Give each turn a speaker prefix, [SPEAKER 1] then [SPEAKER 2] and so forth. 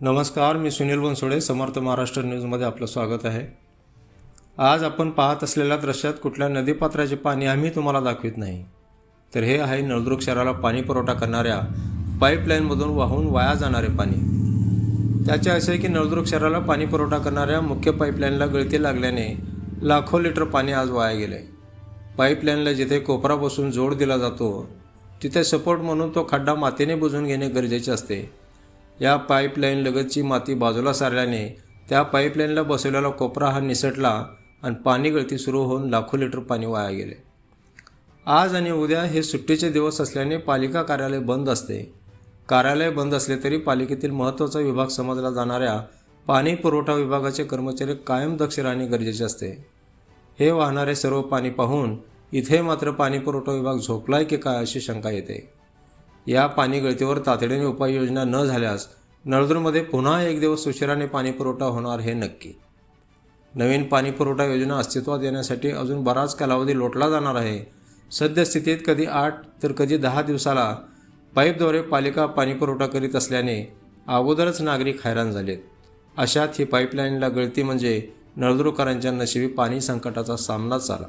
[SPEAKER 1] नमस्कार मी सुनील बनसोडे समर्थ महाराष्ट्र न्यूजमध्ये आपलं स्वागत आहे. आज आपण पाहत असलेल्या दृश्यात कुठल्या नदीपात्राचे पाणी आम्ही तुम्हाला दाखवित नाही. तर हे आहे नळदुर्ग शहराला पाणी पुरवठा करणाऱ्या पाईपलाईनमधून वाहून वाया जाणारे पाणी. त्याचे असे आहे की नळदुर्ग शहराला पाणी पुरवठा करणाऱ्या मुख्य पाईपलाईनला गळती लागल्याने लाखो लिटर पाणी आज वाया गेले. पाईपलाईनला जिथे कोपरा बसून जोड दिला जातो तिथे सपोर्ट म्हणून तो खड्डा मातीने बुजून घेणे गरजेचे असते. या पाईपलाईन लगतची माती बाजूला सारल्याने त्या पाईपलाईनला बसवलेला कोपरा हा निसटला आणि पाणी गळती सुरू होऊन लाखो लिटर पाणी वाया गेले. आज आणि उद्या हे सुट्टीचे दिवस असल्याने पालिका कार्यालय बंद असते. कार्यालय बंद असले तरी पालिकेतील महत्त्वाचा विभाग समजला जाणाऱ्या पाणी पुरवठा विभागाचे कर्मचारी कायम दक्ष राहणे गरजेचे असते. हे वाहणारे सर्व पाणी पाहून इथे मात्र पाणी पुरवठा विभाग झोपलाय की काय अशी शंका येते. या पाणी गळतीवर तातडीने उपाययोजना न झाल्यास नळदूरमध्ये पुन्हा एक दिवस उशिराने पाणीपुरवठा होणार हे नक्की. नवीन पाणीपुरवठा योजना अस्तित्वात येण्यासाठी अजून बराच कालावधी लोटला जाणार आहे. सद्यस्थितीत कधी आठ तर कधी दहा दिवसाला पाईपद्वारे पालिका पाणीपुरवठा करीत असल्याने अगोदरच नागरिक हैराण झालेत. अशात ही पाईपलाईनला गळती म्हणजे नळदुर्गकरांच्या नशिबी पाणी संकटाचा सामनाच झाला